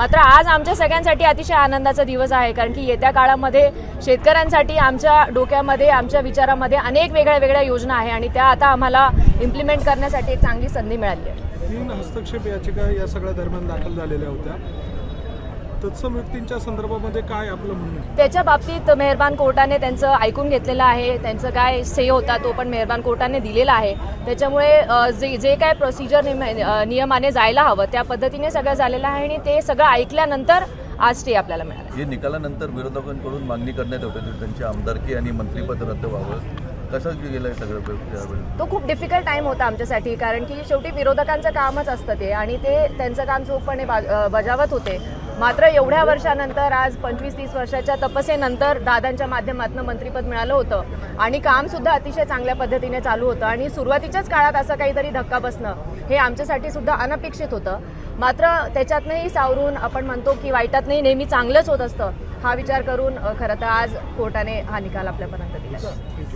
मात्र आज आमच्या सगळ्यांसाठी अतिशय आनंदाचा दिवस आहे कारण की येत्या काळामध्ये शेतकऱ्यांसाठी आमच्या डोक्यामध्ये आमच्या विचारामध्ये अनेक वेगळ्या वेगळ्या योजना आहे आणि त्या आता आम्हाला इम्प्लिमेंट करण्यासाठी एक चांगली संधी मिळाली आहे. तीन हस्तक्षेप याचिका या सगळ्या दरम्यान दाखल झालेल्या होत्या. तत्सम व्यक्तींच्या संदर्भामध्ये काय आपलं म्हणणं आहे? त्याच्या बाबतीत मेहरबान कोर्टाने त्यांचं ऐकून घेतलेलं आहे त्यांचं काय से होता तो पण मेहरबान कोर्टाने दिलेला आहे. त्याच्यामुळे जे जे काय प्रोसिजर नियमाने जायला हवं त्या पद्धतीने सगळं झालेलं आहे आणि ते सगळं ऐकल्यानंतर आज स्टे आपल्याला मिळालं. हे निकालानंतर विरोधकांकडून मागणी करण्यात होते त्यांची आमदारकी आणि मंत्रिपद रद्द व्हावं. कसं गेलं सगळं तो खूप डिफिकल्ट टाइम होता आमच्यासाठी कारण की शेवटी विरोधकांचं कामच असतं ते आणि ते त्यांचं काम चोखपणे बजावत होते. मात्र एवढ्या वर्षानंतर आज पंचवीस तीस वर्षाच्या तपसेनंतर दादांच्या माध्यमातून मंत्रीपद मिळालं होतं. आणि काम सुद्धा अतिशय चांगल्या पद्धतीने चालू होतं. आणि सुरुवातीच्याच काळात असं काहीतरी धक्का बसणं हे आमच्यासाठी सुद्धा अनपेक्षित होतं. मात्र त्याच्यातनंही सावरून आपण म्हणतो की वाईटातनंही नेहमी चांगलंच होत असतं हा विचार करून खरं तर आज कोर्टाने हा निकाल आपल्यापर्यंत दिला.